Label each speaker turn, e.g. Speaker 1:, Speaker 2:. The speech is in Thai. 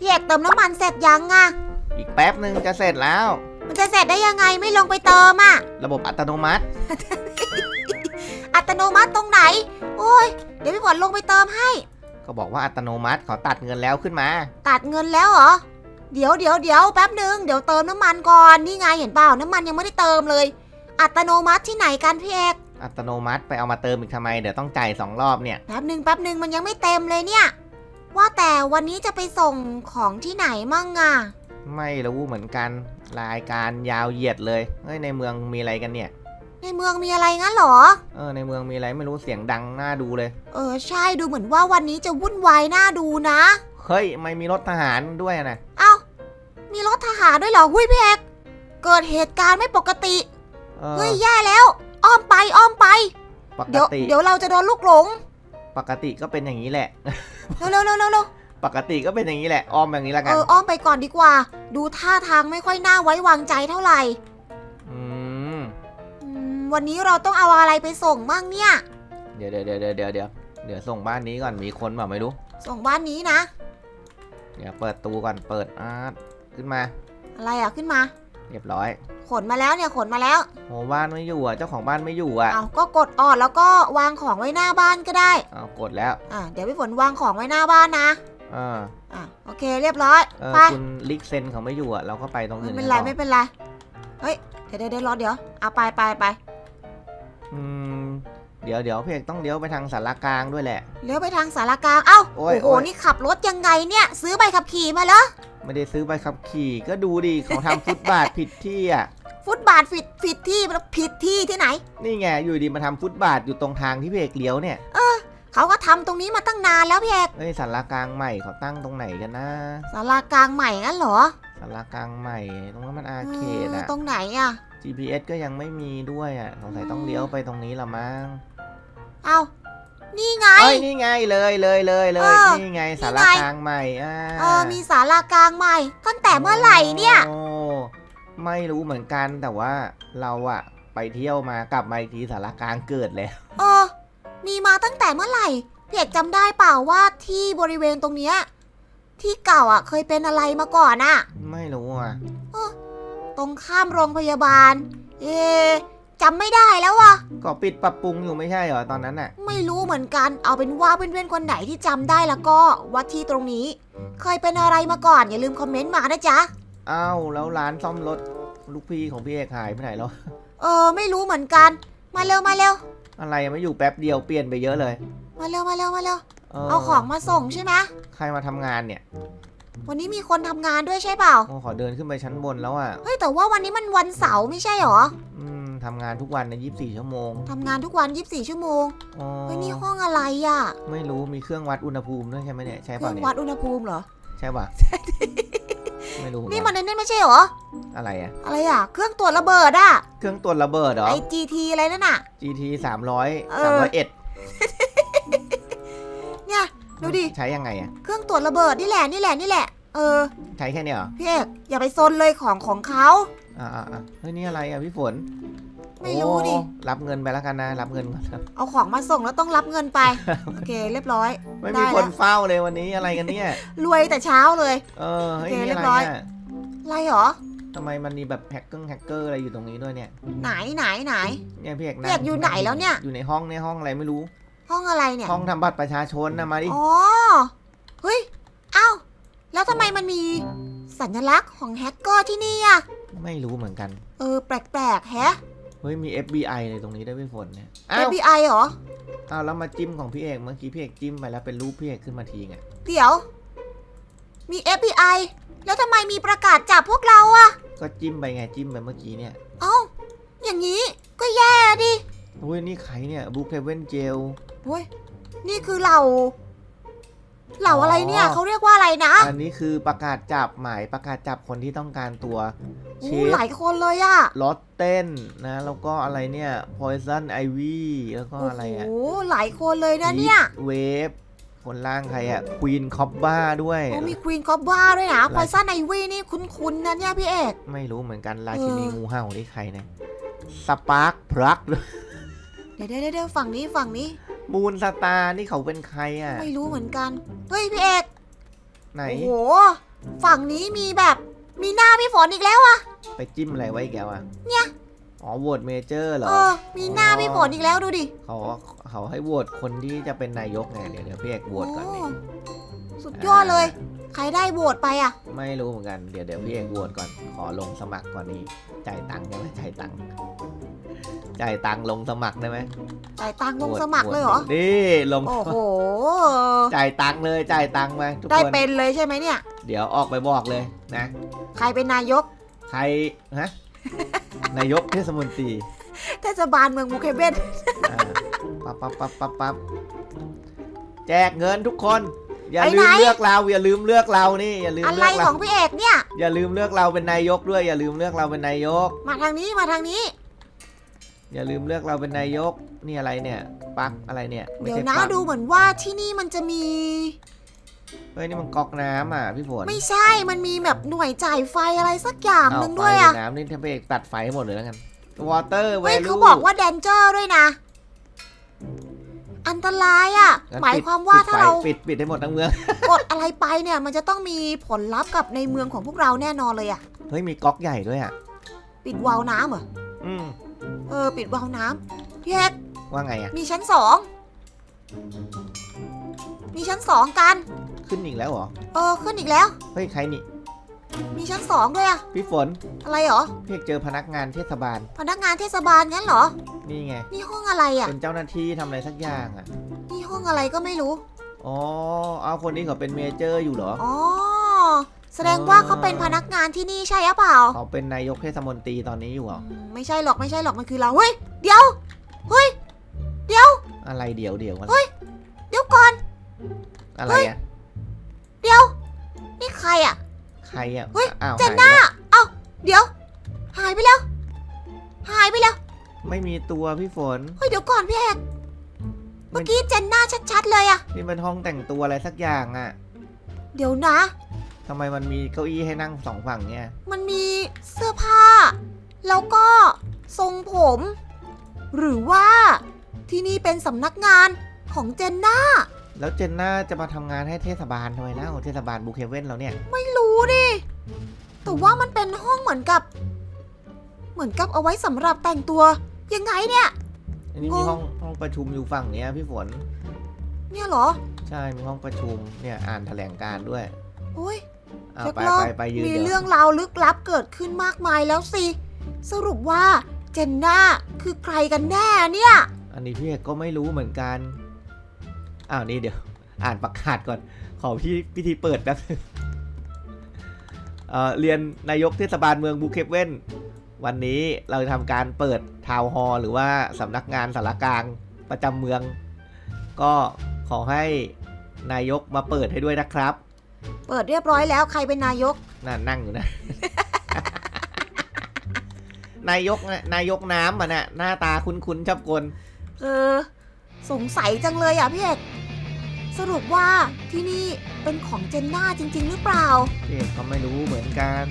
Speaker 1: พี่เอกเติมน้ำมันเสร็จยังอะ
Speaker 2: อีกแป๊บหนึ่งจะเสร็จแล้ว
Speaker 1: มันจะเสร็จได้ยังไงไม่ลงไปเติมอะ
Speaker 2: ระบบอัตโนมัติ
Speaker 1: อัตโนมัติตรงไหน โอ้ย เดี๋ยวพี่ฝนลงไปเติมให้
Speaker 2: ก็บอกว่าอัตโนมัติเขาตัดเงินแล้วขึ้นมา
Speaker 1: ตัดเงินแล้วเหรอ เดี๋ยวเดี๋ยวเดี๋ยวแป๊บหนึ่งเดี๋ยวเติมน้ำมันก่อน นี่ไงเห็นเปล่าน้ำมันยังไม่ได้เติมเลย อัตโนมัติที่ไหนกันพี่เอก
Speaker 2: อัตโนมัติไปเอามาเติมอีกทำไมเดี๋ยวต้องจ่ายสองรอบเนี่ย
Speaker 1: แป๊บหนึ่งแป๊บหนึ่งมันยังไม่เต็มเลยเนี่ย ว่าแต่วันนี้จะไปส่งของที่ไหนมั่งอะ
Speaker 2: ไม่รู้เหมือนกัน รายการยาวเหยียดเลยเฮ้ยในเมืองมีอะไรกันเนี่ย
Speaker 1: ในเมืองมีอะไรงั้นเหรอ
Speaker 2: เออในเมืองมีอะไรไม่รู้เสียงดังน่าดูเลย
Speaker 1: เออใช่ดูเหมือนว่าวันนี้จะวุ่นวายน่าดูนะ
Speaker 2: เฮ้ยไม่มีรถทหารด้วยนะ
Speaker 1: เอ้ามีรถทหารด้วยเหรอหุ้ยพี่เอกเกิดเหตุการณ์ไม่ปกติ
Speaker 2: เออ
Speaker 1: เฮ้ยแย่แล้ว อ้อมไปอ้อมไป
Speaker 2: ปก
Speaker 1: เดี๋ยว
Speaker 2: ติ
Speaker 1: เดี๋ยวเราจะโดนลูกหลง
Speaker 2: ปกติก็เป็นอย่างนี้แหละ
Speaker 1: เร็วเร็วเร็วเร็วเร็ว
Speaker 2: ปกติก็เป็นอย่างนี้แหละ อ้อมอย่างนี้ละ
Speaker 1: เอ
Speaker 2: กัน
Speaker 1: ออ้อมไปก่อนดีกว่า ดูท่าทางไม่ค่อยน่าไว้วางใจเท่าไหร่
Speaker 2: อืม
Speaker 1: อืมวันนี้เราต้องเอาอะไรไปส่งบ้างเนี่ย
Speaker 2: เดี๋ยวเดี๋ยวเดี๋ยวเดี๋ยวเดี๋ยวเดี๋ยวเดี๋ยวส่งบ้านนี้ก่อนมีคนเปล่าไม่รู้
Speaker 1: ส่งบ้านนี้นะ
Speaker 2: เดี๋ยวเปิดตูก่อนเปิดอาร์ตขึ้นมา
Speaker 1: อะไรอะขึ้นมา
Speaker 2: เรียบร้อย
Speaker 1: ขนมาแล้วเนี่ยขนมาแล้ว
Speaker 2: โหบ้านไม่อยู่อะเจ้าของบ้านไม่อยู่อะ
Speaker 1: เอาก็กดออดแล้วก็วางของไว้หน้าบ้านก็ได้
Speaker 2: เอากดแล้ว
Speaker 1: อะเดี๋ยวพี่ฝนวางของไว้หน้าบ้านนะ
Speaker 2: เออ
Speaker 1: อะโอเคเรียบร้อย
Speaker 2: เออ
Speaker 1: ไป
Speaker 2: คุณลิกเซนเขาไม่อยู่อะเราก็ไปตรงอื่
Speaker 1: ไม่
Speaker 2: น
Speaker 1: เป็นไร
Speaker 2: กัต่อ
Speaker 1: ไม่เป็นไรเฮ้ยเดี๋ยวเดี๋ยวเดี๋ยวรอเดี๋ยวเอาไปไปไป
Speaker 2: อืมเดี๋ยวเดี๋ยวพี่เอกต้องเลี้ยวไปทางสารกลางด้วยแหละ
Speaker 1: เลี้ยวไปทางสารกลางเอ้า
Speaker 2: โอ้
Speaker 1: โอ้
Speaker 2: ย
Speaker 1: โห
Speaker 2: โอ้ย
Speaker 1: นี่ขับรถยังไงเนี่ย ซื้อใบขับขี่มาเหรอ
Speaker 2: ไม่ได้ซื้อใบขับขี่ ก็ดูดิเขาทำฟุตบาทผิดที่อะ
Speaker 1: ฟุตบาทผิดผิดที่แล้วผิดที่ที่ไหน
Speaker 2: นี่ไงอยู่ดีมาทำฟุตบาทอยู่ตรงทางที่พี่เอกเลี้ยวเนี่ย
Speaker 1: เขาก็ทำตรงนี้มาตั้งนานแล้วพี่เอก
Speaker 2: เอ้ยสารกลางใหม่เขาตั้งตรงไหนกันนะ
Speaker 1: สารากลางใหม่งั้นเหรอ
Speaker 2: สารกลางใหม่ ตรงนั้นมันอาเขต
Speaker 1: เออ
Speaker 2: อะ
Speaker 1: ตรงไหนอะ
Speaker 2: GPS ก็ยังไม่มีด้วยอะสงสัยต้องเลี้ยวไปตรงนี้ละมั้ง
Speaker 1: เอ้า นี่ไง
Speaker 2: เอ้ยนี่ไงเลยเลยเลยเลย
Speaker 1: เออ
Speaker 2: นี่ไง
Speaker 1: นี่
Speaker 2: สาร
Speaker 1: ไง
Speaker 2: กลางใหม่อ่า
Speaker 1: เออมีสารากลางใหม่ ตั้งแต่เมื่อไหร่เนี่ย
Speaker 2: โอ้ไม่รู้เหมือนกันแต่ว่าเราอะไปเที่ยวมากลับมาอีกทีสารกลางเกิดแล้ว
Speaker 1: เออ มีมาตั้งแต่เมื่อไหร่พี่เอกจำได้เปล่าว่าที่บริเวณตรงเนี้ยที่เก่าอะเคยเป็นอะไรมาก่อนอะ
Speaker 2: ไม่รู้อะ
Speaker 1: ตรงข้ามโรงพยาบาล เอะ จำไม่ได้แล้วว่ะ
Speaker 2: ก็ปิดปรับปรุงอยู่ไม่ใช่เหรอตอนนั้นอะ
Speaker 1: ไม่รู้เหมือนกัน เอาเป็นว่าเพื่อนๆคนไหนที่จำได้แล้วก็ว่าที่ตรงนี้ เคยเป็นอะไรมาก่อนอย่าลืมคอมเมนต์มานะจ๊ะ
Speaker 2: อ้าวแล้วร้านซ่อมรถลูกพี่ของพี่เอกหายไปไหนแล้ว
Speaker 1: เออ ไม่รู้เหมือนกัน มาเร็วมาเร็ว
Speaker 2: อะไรอะไม่อยู่แป๊บเดียวเปลี่ยนไปเยอะเลย
Speaker 1: มาเร็วมาเร็วมาเร็ว
Speaker 2: เออ
Speaker 1: เอาของมาส่งใช่ไหม
Speaker 2: ใครมาทำงานเนี่ย
Speaker 1: วันนี้มีคนทำงานด้วยใช่เปล่า
Speaker 2: โอ้ขอเดินขึ้นไปชั้นบนแล้วอะ
Speaker 1: เฮ้ยแต่ว่าวันนี้มันวันเสาร์ไม่ใช่หรอ
Speaker 2: อืม ทำงานทุกวันใน24 ชั่วโมง
Speaker 1: ทำงานทุกวัน 24 ชั่วโมง
Speaker 2: อ๋อ
Speaker 1: เฮ้ยนี่ห้องอะไรอะ
Speaker 2: ไม่รู้มีเครื่องวัดอุณหภูมิด้วยใช่ไหมเนี่ยใช่
Speaker 1: เค
Speaker 2: เป
Speaker 1: รื่
Speaker 2: ล่า
Speaker 1: อง
Speaker 2: เนี่ย
Speaker 1: วัดอุณหภูมิเหรอ
Speaker 2: ใช่ป่ะไม่รู้เหมือน
Speaker 1: นี่
Speaker 2: กั
Speaker 1: มันนนั่นไม่ใช่หรอ
Speaker 2: อะไรอะ
Speaker 1: อะไรอะ เครื่องตรวจระเบิดอะ
Speaker 2: เครื่องตรวจระเบิดเหรอ
Speaker 1: ไอ GT อะไรนั่นน่ะ
Speaker 2: GT 300
Speaker 1: เออ
Speaker 2: 301
Speaker 1: เนี่ยดูดิ
Speaker 2: ใช้ยังไงอะ
Speaker 1: เครื่องตรวจระเบิดนี่แหละนี่แหละนี่แหละ เออ
Speaker 2: ใช้แค่เนี้ยเหรอ
Speaker 1: พี่เอกอย่าไปซนเลยของของเขา
Speaker 2: อ่าอ่าอ่าเฮ้ยนี่อะไรอะพี่ฝน
Speaker 1: ไม่รู้ดิ
Speaker 2: โอ้รับเงินไปแล้วกันนะ รับเงินก่อนครับ
Speaker 1: เอาของมาส่งแล้วต้องรับเงินไป โอเค เรียบร้อย
Speaker 2: ไม่
Speaker 1: ได้
Speaker 2: มี
Speaker 1: แล้ว
Speaker 2: คนเฝ้าเลยวันนี้อะไรกันเนี่ย
Speaker 1: รวยแต่เช้าเลย
Speaker 2: เออเฮ้ย
Speaker 1: โอเค
Speaker 2: นี่
Speaker 1: เรีย
Speaker 2: อะ
Speaker 1: บ
Speaker 2: ไร
Speaker 1: ร้อย
Speaker 2: เนี่ย
Speaker 1: อะไรหรอ
Speaker 2: ทำไมมันมีแบบแฮกเกอร์แฮกเกอร์อะไรอยู่ตรงนี้ด้วยเนี่ย
Speaker 1: ไหนไหนไหน
Speaker 2: เนี่ยพี่เอก
Speaker 1: พี่เอกอยู่ไหนแล้วเนี่ย
Speaker 2: อยู่ในห้องในห้องอะไรไม่รู้
Speaker 1: ห้องอะไรเนี่ย
Speaker 2: ห้องทำบัตรประชาชนนะมาดิ
Speaker 1: อ๋อ เฮ้ย เอ้า แล้วทำไมมันมีสัญลักษณ์ของแฮกเกอร์ที่นี่อะ
Speaker 2: ไม่รู้เหมือนกัน
Speaker 1: เออ แปลกๆแฮะ
Speaker 2: เฮ้ยมี FBI เลยตรงนี้ด้วยพี่ฝนเนี่ยอ้าว
Speaker 1: FBI เหรอ
Speaker 2: อ้าวแล้วมาจิ้มของพี่เอกเมื่อกี้พี่เอกจิ้มไปแล้วเป็นรูปพี่เอกขึ้นมาทีไง
Speaker 1: เดี๋ยว มี FBI แล้วทำไมมีประกาศจับพวกเราอะ
Speaker 2: ก็จิ้มไปไงจิ้มไปเมื่อกี้เนี่ย
Speaker 1: เอ้าอย่างนี้ก็แย่ดิ
Speaker 2: อุ้ยนี่ใครเนี่ยบุ๊กเทเวนเจล
Speaker 1: เฮ้ย นี่คือเหล่า เหล่า
Speaker 2: อ๋ออ
Speaker 1: อะไรเนี่ยเขาเรียกว่าอะไรนะ
Speaker 2: อันนี้คือประกาศจับหมายประกาศจับคนที่ต้องการตัวเช
Speaker 1: อู้
Speaker 2: ฟ
Speaker 1: หลายคนเลยอะ
Speaker 2: ลอตเต้นนะ แล้วก็อะไรเนี่ย Poison Ivy แล้วก็
Speaker 1: โอ้
Speaker 2: อะไรอะ
Speaker 1: โหหลายคนเลยนะเนี่ย
Speaker 2: เวฟคนล่างใครอะควีนคอบบ้าด้วย
Speaker 1: โอ้มีควีนคอบบ้าด้วยนะพอยซันไอวี่นี่คุ้นๆนะเนี่ยพี่เอก
Speaker 2: ไม่รู้เหมือนกันราชินี
Speaker 1: เออ
Speaker 2: งูเห่าที่ใครเนี่ยสปาร์คพลัก
Speaker 1: เดี๋ยวเดี๋ยวเดี๋ยวฝั่งนี้ฝั่งนี้
Speaker 2: มูนสตาร์นี่เขาเป็นใครอะ
Speaker 1: ไม่รู้เหมือนกัน เฮ้ยพี่เอก
Speaker 2: ไหน
Speaker 1: โอ้โห ฝั่งนี้มีแบบมีหน้าพี่ฝนอีกแล้วอะ
Speaker 2: ไปจิ้มอะไรไว้อีกแล้วอะ
Speaker 1: เนี่ย
Speaker 2: อ๋อโหวตเมเจอร์เหรอ
Speaker 1: เออ มีหน้าพี่ฝนอีกแล้วดูดิ
Speaker 2: เขาเขาให้โหวตคนที่จะเป็นนายกไงเดี๋ยวเดี๋ยวพี่เอกโหวตก่อนนี่
Speaker 1: โสุดยอดเลย ใครได้โหวตไปอะ
Speaker 2: ไม่รู้เหมือนกัน เดี๋ยวเดี๋ยวพี่เอกโหวตก่อน ขอลงสมัครก่อนนี้จ่ายตังค์ได้ไหมจ่ายตังค์ จ่ายตังค์ลงสมัครได้ไหม
Speaker 1: จ่ายตังค์ลง
Speaker 2: โวต
Speaker 1: สมัครเลยเหรอ
Speaker 2: โวตนี่ลง
Speaker 1: โอ้โห
Speaker 2: จ่ายตังค์เลยจ่ายตังค์ไปทุก
Speaker 1: ได้
Speaker 2: คน
Speaker 1: เป็นเลยใช่ไหมเนี่ย
Speaker 2: เดี๋ยวออกไปบอกเลยนะ
Speaker 1: ใครเป็นนายก
Speaker 2: ใครฮะ นายกเทศมนตรี
Speaker 1: เทศบาลเมืองบุเคเบน
Speaker 2: อ่าปั๊บปั๊บปั๊บปั๊บปั๊บแจกเงินทุกคน อย่า
Speaker 1: ไป
Speaker 2: ลื
Speaker 1: ไหน
Speaker 2: มเลือกเราอย่าลืมเลือกเรานี่อย่าลืม
Speaker 1: อะไร
Speaker 2: เลือก
Speaker 1: ข
Speaker 2: เรา
Speaker 1: องพี่เอกเนี่ย
Speaker 2: อย่าลืมเลือกเราเป็นนายกด้วย อย่าลืมเลือกเราเป็นนายก
Speaker 1: มาทางนี้มาทางนี้
Speaker 2: อย่าลืมเลือกเราเป็นนายกนี่อะไรเนี่ยปลั๊กอะไรเนี่ยไม่
Speaker 1: เดี๋ยว
Speaker 2: ใช่
Speaker 1: นะ
Speaker 2: ปลั๊ก
Speaker 1: ดูเหมือนว่าที่นี่มันจะมี
Speaker 2: เฮ้ยนี่มันก๊อกน้ำอะพี่ฝน
Speaker 1: ไม่ใช่มันมีแบบหน่วยจ่ายไฟอะไรสักอย่างหนึ่ง
Speaker 2: เา
Speaker 1: ด้วย
Speaker 2: ไฟ
Speaker 1: อะ
Speaker 2: หรืน้ำนี่ถ้าไปตัดไฟให้หมดเลยแล้วกันวอเตอร์เว
Speaker 1: เฮ้ย
Speaker 2: ลู
Speaker 1: เขาบอกว่าแดนเจอร์ด้วยนะ อันตรายอะหมายความว่าถ้าเรา
Speaker 2: ปิดปิดให้หมดทั้งเมือง
Speaker 1: กดอะไรไปเนี่ย มันจะต้องมีผลลัพธ์กับในเมืองของพวกเราแน่นอนเลยอะ
Speaker 2: เฮ้ยมีก๊อกใหญ่ด้วยอะ
Speaker 1: ปิดวาล์วน้ำเหรอ
Speaker 2: อืม
Speaker 1: เออ ปิดวาล์วน้ำพี่เอก
Speaker 2: ว่าไงอะ
Speaker 1: มีชั้นสอง มีชั้นสองกัน
Speaker 2: ขึ้นอีกแล้วเหรอ
Speaker 1: เออ ขึ้นอีกแล้ว
Speaker 2: เฮ้ย ใครนี่
Speaker 1: มีชั้นสองด้วยอะ
Speaker 2: พี่ฝน
Speaker 1: อะไรเหรอ
Speaker 2: พี่เอกเจอพนักงานเทศบาล
Speaker 1: พนักงานเทศบาลงั้นเหรอ
Speaker 2: นี่ไง
Speaker 1: นี่ห้องอะไรอะ
Speaker 2: เป็นเจ้าหน้าที่ทำอะไรสักอย่างอะ
Speaker 1: นี่ห้องอะไรก็ไม่รู้
Speaker 2: อ๋อ เอาคนนี้เขาเป็นเมเจอร์อยู่เหรอ
Speaker 1: อ๋อ แสดงว่าเขาเป็นพนักงานที่นี่ใช่หรือเปล่า
Speaker 2: เขาเป็นนายกเทศมนตรีตอนนี้อยู่เหรอ
Speaker 1: อืมไม่ใช่หรอกไม่ใช่หรอกมันคือเราเฮ้ยเดี๋ยวเฮ้ยเดี๋ยว
Speaker 2: อะไรเดี๋ยวเดี๋ยวอะไร
Speaker 1: เดี๋ยวก่อน
Speaker 2: อะไรอะ
Speaker 1: เดี๋ยว นี่ใครอะ
Speaker 2: ใครอะ
Speaker 1: เฮ้ย
Speaker 2: อ้าว
Speaker 1: เจนน่า
Speaker 2: หายไปแล้ว
Speaker 1: เอ้าเดี๋ยว หายไปแล้ว หายไปแล้ว
Speaker 2: ไม่มีตัวพี่ฝน
Speaker 1: เฮ้ยเดี๋ยวก่อนพี่เอกเมื่อกี้เจนน่าชัดๆเลยอะ
Speaker 2: นี่เป็นห้องแต่งตัวอะไรสักอย่างอะ
Speaker 1: เดี๋ยวนะ
Speaker 2: ทำไมมันมีเก้าอี้ให้นั่งสองฝั่งเนี่ย
Speaker 1: มันมีเสื้อผ้า แล้วก็ทรงผม หรือว่าที่นี่เป็นสำนักงานของเจนน่า
Speaker 2: แล้วเจนน่าจะมาทำงานให้เทศบาลทำไมแล้วเทศบาลบูเคเว่นเราเนี่ย
Speaker 1: ไม่รู้ดิ แต่ว่ามันเป็นห้องเหมือนกับ เหมือนกับเอาไว้สำหรับแต่งตัว ยังไงเนี่ย
Speaker 2: อันนี้
Speaker 1: ง
Speaker 2: มี
Speaker 1: ง
Speaker 2: ห้องห้องประชุมอยู่ฝั่งเนี้ยพี่ฝน
Speaker 1: เนี่ยเหรอ
Speaker 2: ใช่ มีห้องประชุม เนี่ยอ่านแถลงการณ์ด้วย
Speaker 1: โอ้ย
Speaker 2: เอา
Speaker 1: เช็ค
Speaker 2: ไป
Speaker 1: รอบ
Speaker 2: ไปไปยืน
Speaker 1: มี
Speaker 2: เดี๋ยว
Speaker 1: เรื่องราวลึกลับเกิดขึ้นมากมายแล้วสิ สรุปว่าเจนน่าคือใครกันแน่เนี่ย
Speaker 2: อันนี้พี่เอกก็ไม่รู้เหมือนกัน อ้าวนี่เดี๋ยว อ่านประกาศก่อน ขอพี่พิธีเปิดแป๊บนึงเอ่อเรียนนายกเทศบาลเมืองบูเคเว่น วันนี้เราจะทำการเปิดทาวน์ฮอลล์หรือว่าสำนักงานสารกลางประจำเมือง ก็ขอให้นายกมาเปิดให้ด้วยนะครับ
Speaker 1: เปิดเรียบร้อยแล้วใครเป็นนายก
Speaker 2: นั่นนั่งอยู่นะ นายกนะนายกน้ำอะนะหน้าตาคุ้นๆชอบกล
Speaker 1: เออ สงสัยจังเลยอะพี่เอกสรุปว่าที่นี่เป็นของเจนน่าจริง ๆ หรือเปล่า
Speaker 2: พี่เอกก็ไม่รู้เหมือนกัน